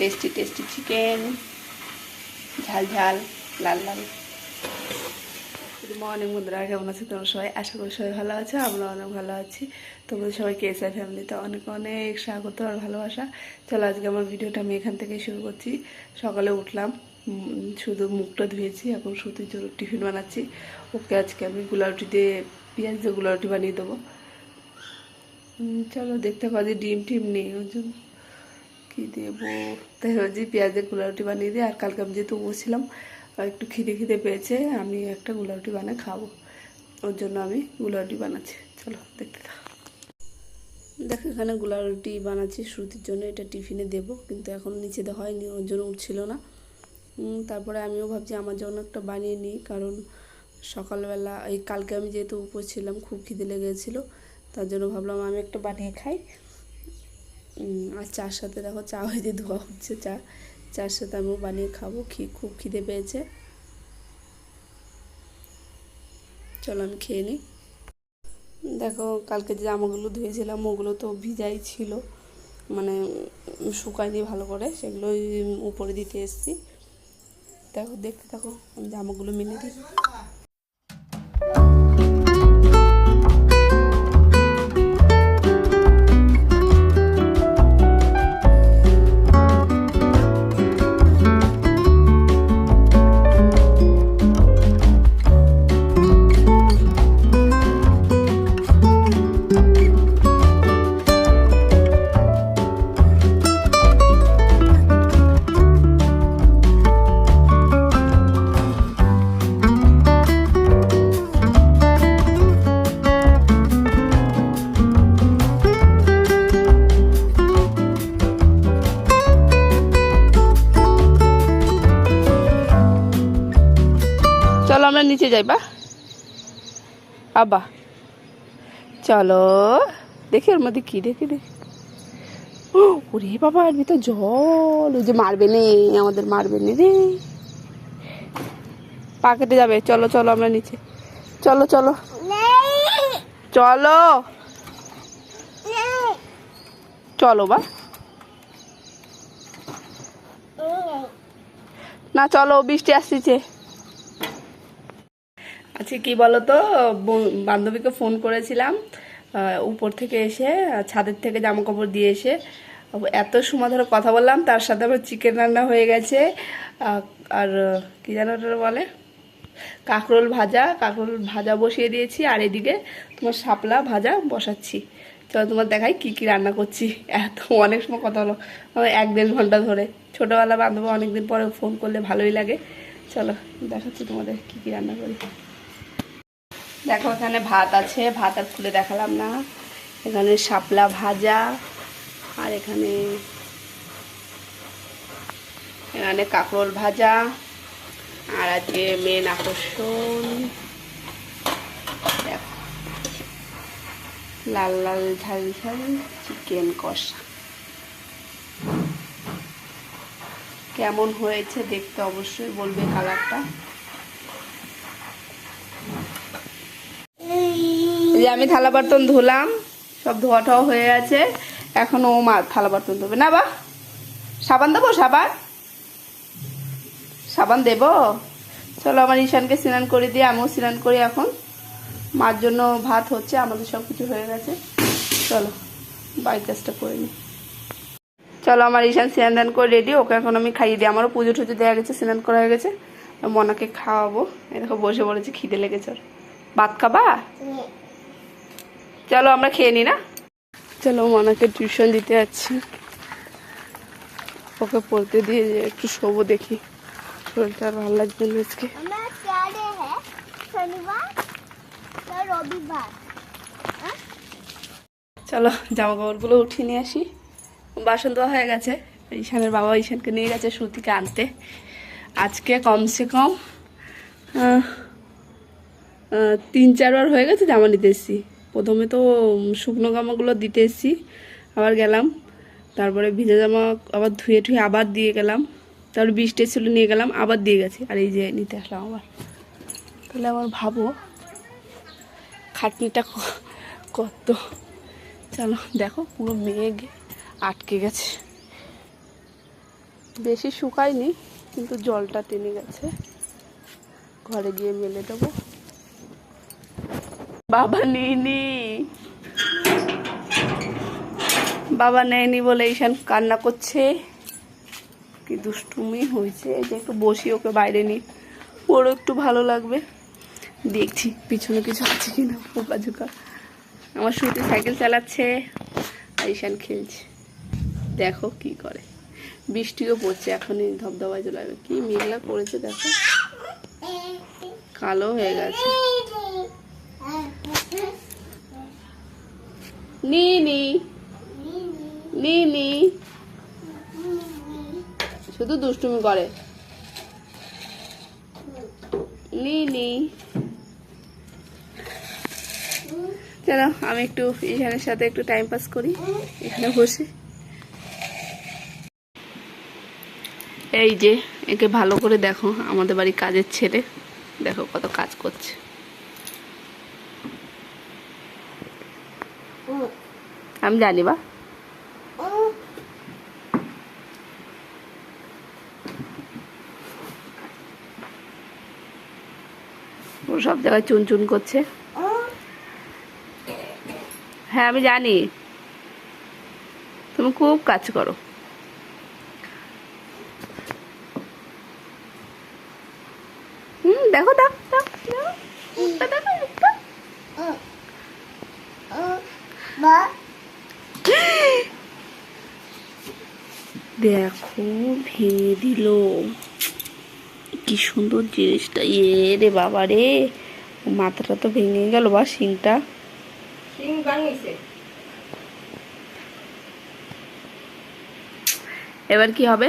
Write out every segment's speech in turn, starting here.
Tasty tasty chicken ঝাল ঝাল, লাল লাল। Good morning বন্ধুরা, কেমন আছে তোমরা সবাই? আশা করি সবাই ভালো আছে আমরা অনেক ভালো আছি। তোমাদের সবাইকে এস আই ফ্যামিলিতে অনেক অনেক স্বাগত আর ভালোবাসা। চলো আজকে আমার ভিডিওটা আমি এখান থেকে শুরু করছি। সকালে উঠলাম শুধু মুখটা ধুয়েছি, এখন সুতির জন্য টিফিন বানাচ্ছি। ওকে আজকে আমি গুলাউটি দিয়ে, পেঁয়াজ দিয়ে গুলাউটি বানিয়ে দেবো। চলো দেখতে পাচ্ছি ডিম টিম নেই ওই জন্য। কী দেবো? তাই ভাবছি পেঁয়াজের গুলাউটি বানিয়ে দিই। আর কালকে আমি যেহেতু বসছিলাম একটু খিদে খিদে পেয়েছে, আমি একটা গুলাউটি বানিয়ে খাব। ওর জন্য আমি গুলাউটি বানাচ্ছি। চলো, দেখতে থাকো। দেখো, এখানে গুলার রুটি বানাচ্ছি শ্রুতির জন্য, এটা টিফিনে দেব, কিন্তু এখন নিচেতে হয়নি, ওর জন্য উঠছিল না। তারপরে আমিও ভাবছি আমার জন্য একটা বানিয়ে নিই, কারণ সকালবেলা, এই কালকে আমি যেহেতু উপোস ছিলাম, খুব খিদে লেগেছিলো, তার জন্য ভাবলাম আমি একটা বানিয়ে খাই। আর চার সাথে দেখো চা হয়ে ধোয়া হচ্ছে, চা, চার সাথে আমিও বানিয়ে খাব খি খুব খিদে পেয়েছে। চলো আমি খেয়ে নিই। দেখো কালকে যে জামাগুলো ধুয়েছিলাম, ওগুলো তো ভিজাই ছিল মানে শুকায়নি ভালো করে সেগুলোই উপরে দিতে এসেছি। দেখো, দেখতে থাকো, আমি জামাগুলো মেনে দিই। চলো আমরা নিচে যাই, বা? আবা চলো। দেখি ওর মধ্যে কি দেখি দেখি। ওরে বাবা, এর ভিতর জল। ওই যে মারবে নে, আমাদের মারবে নে রে। পা কেটে যাবে। চলো চলো আমরা নিচে। চলো চলো। চলো। চলো, বা? না, চলো, বৃষ্টি আসছে আজকে কি বলতো? বান্ধবীকে ফোন করেছিলাম উপর থেকে এসে ছাদের থেকে জামা কাপড় দিয়ে এসে এত সময় ধরে কথা বললাম, তার সাথে আবার চিকেন রান্না হয়ে গেছে আর কি যেন ওটা বলে? কাঁকরোল ভাজা কাঁকরোল ভাজা বসিয়ে দিয়েছি, আর এদিকে তোমার শাপলা ভাজা বসাচ্ছি। চলো তোমার দেখাই কি কি রান্না করছি। এত অনেক সময় কথা হলো এক দেড় ঘণ্টা ধরে। ছোটোবেলা বান্ধবী অনেকদিন পরে ফোন করলে ভালোই লাগে। চলো, দেখাচ্ছি তোমাদের কি কি রান্না করি। দেখো, এখানে ভাত আছে। ভাত আর খুলে দেখালাম না। এখানে শাপলা ভাজা আর এখানে এখানে কাঁকরোল ভাজা আর আজকে মেন আকর্ষণ লাল লাল ঝাল ঝাল চিকেন কষা। কেমন হয়েছে দেখতে অবশ্যই বলবে কালারটা এই যে আমি থালা বার্তন ধুলাম, সব ধোয়া টোয়া হয়ে আছে এখন ও মা থালা বার্তন ধোবে। না বা, সাবান দেবো সাবান? সাবান দেব? চলো আমার ঈশানকে স্নান করে দিয়ে আমিও স্নান করি এখন। মার জন্য ভাত হচ্ছে, আমাদের সব কিছু হয়ে গেছে। চলো, বাড়ির কাজটা করে নিই চলো আমার ঈশান স্নান দান করে রেডি, ওকে এখন আমি খাইয়ে দিই। আমারও পুজো টুজো দেওয়া গেছে, স্নান করা হয়ে গেছে। মনাকে খাওয়াবো। এই দেখো বসে পড়েছে, খিদে লেগেছে ভাত খাবা? চলো আমরা খেয়ে নিই না? চলো মনাকে টিউশন দিতে যাচ্ছি। ওকে পড়তে দিয়ে যে একটু শোবো দেখি। শরীরটা আর ভালো লাগবে না আজকে। হ্যাঁ রবিবার? চলো জামা কাপড়গুলো উঠিয়ে নিয়ে আসি। বাসন ধোয়া হয়ে গেছে। ঈশানের বাবা ঈশানকে নিয়ে গেছে শ্রুতিকে আনতে। আজকে কমসে কম তিন চারবার হয়ে গেছে জামা নিতে এসেছি। প্রথমে তো শুকনো জামাগুলো দিতে এসেছি, আবার গেলাম। তারপরে ভিজা জামা আবার ধুয়ে টুয়ে আবার দিয়ে গেলাম। তারপর বৃষ্টি ছিল নিয়ে গেলাম, আবার দিয়ে গেছি। আর এই যে নিতে আসলাম আবার। তাহলে আমার ভাবো, খাটনিটা কত। চলো, দেখো, পুরো মেঘ আটকে গেছে। বেশি শুকায়নি, কিন্তু জলটা টেনে গেছে। ঘরে গিয়ে মেলে দেবো। বাবা নিইনি বাবা নেয়নি বলে ঈশান কান্না করছে। কি দুষ্টুমি হয়েছে, যে একটু বসি, ওকে বাইরে নি ওরও একটু ভালো লাগবে। দেখছি পিছনে কিছু আছে কিনা পোকা ঝোকা। আমার শুরুতে সাইকেল চালাচ্ছে ঈশান খেলছে। দেখো কি করে। বৃষ্টিও পড়ছে, এখনই ধবধবায় চলে যাবে। কি মেঘলা করেছে, দেখো। কালো হয়ে গেছে। নি নি নি নি শুধু দুষ্টুমি করে। নি নি চলো আমি একটু ইশানের সাথে একটু টাইম পাস করি। এখানে বসে। এই যে একে ভালো করে দেখো আমাদের বাড়ি কাজের ছেলে। দেখো কত কাজ করছে। আমি জানি বা। ও সব জায়গায় চুন চুন করছে। হ্যাঁ আমি জানি। তুমি খুব কাজ করো হুম দেখো দাও দাও দাও মুখটা দেখো মুখটা বা দেখো ভেঙে দিল। কি সুন্দর জিনিসটা। ইয়ে রে বাবা রে মাথাটা তো ভেঙে গেল বা শিংটা। এবার কি হবে?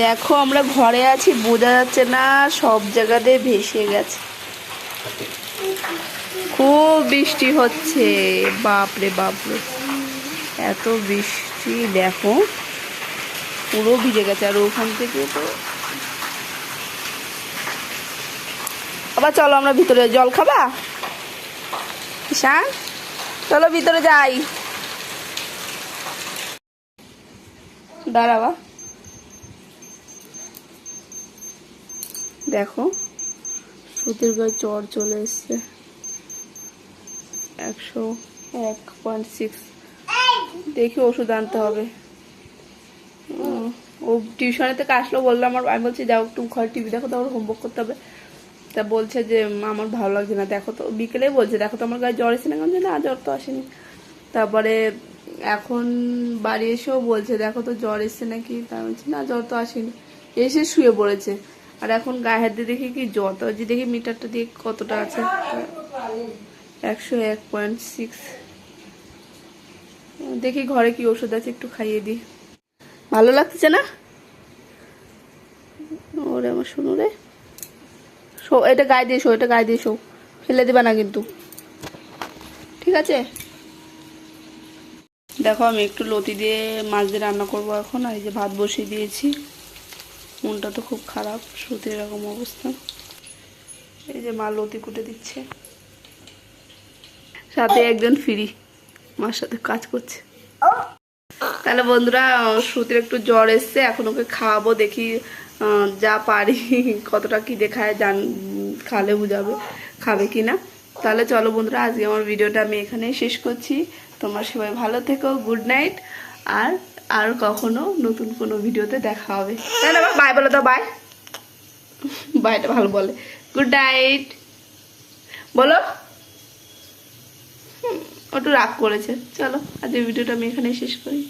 দেখো, আমরা ঘরে আছি, বোঝা যাচ্ছে না, সব জায়গাতে ভেসে গেছে। খুব বৃষ্টি হচ্ছে বাপরে বাপরে এত বৃষ্টি, দেখো, পুরো ভিজে গেছে, আর ওখান থেকে তো আবার চলো আমরা ভিতরে জল খাবা? ঈশান, চলো ভিতরে যাই। দাঁড়াবা। দেখো। সুতির গায়ে জ্বর চলে এসছে। একশো এক পয়েন্ট সিক্স দেখি ওষুধ আনতে হবে। ও টিউশনে থেকে আসলো বলল আমার আমি বলছি যাও একটু ঘরে টিভি দেখো তারপর হোমওয়ার্ক করতে হবে। তা বলছে যে আমার ভালো লাগছে না। দেখো তো বিকেলেই বলছে দেখো তো আমার গায়ে জ্বর এসে না বলছি, না জ্বর তো আসেনি। তারপরে এখন বাড়ি এসেও বলছে দেখো তো জ্বর এসছে নাকি? তা বলছি না জ্বর তো আসেনি। এসে শুয়ে পড়েছে। আর এখন গায়ে হাত দিয়ে দেখি কি জ্বর তো যে দেখি মিটারটা দিয়ে কতটা আছে। একশো এক পয়েন্ট সিক্স দেখি ঘরে কি ওষুধ আছে, একটু খাইয়ে দিই। ভালো লাগছে না? ওরে আমার শুনো রে। শো, এটা গায়ে দিয়ে শো, এটা গায়ে দিয়ে শো। ফেলে দেবে না কিন্তু। ঠিক আছে? দেখো আমি একটু লতি দিয়ে মাছ দিয়ে রান্না করব এখন, আর এই যে ভাত বসিয়ে দিয়েছি। মনটা তো খুব খারাপ শুতে এরকম অবস্থা। এই যে মা লতি কুটে দিচ্ছে। সাথে একজন ফ্রি, মার সাথে কাজ করছে। তাহলে বন্ধুরা শ্রুতির একটু জ্বর এসছে, এখন ওকে খাওয়াবো, দেখি যা পারি, কতটা কি দেখায়, জান, খালে বুঝাবে, খাবে কি না তাহলে চলো বন্ধুরা, আজকে আমার ভিডিওটা আমি এখানেই শেষ করছি। তোমরা সবাই ভালো থেকো, গুড নাইট। আর আর কখনো নতুন কোনো ভিডিওতে দেখা হবে। তাহলে বাই বলে তো বাই বাইটা ভালো বলে। গুড নাইট বলো। হুম, ও রাগ করেছে। চলো আজকে ভিডিওটা আমি এখানে শেষ করি।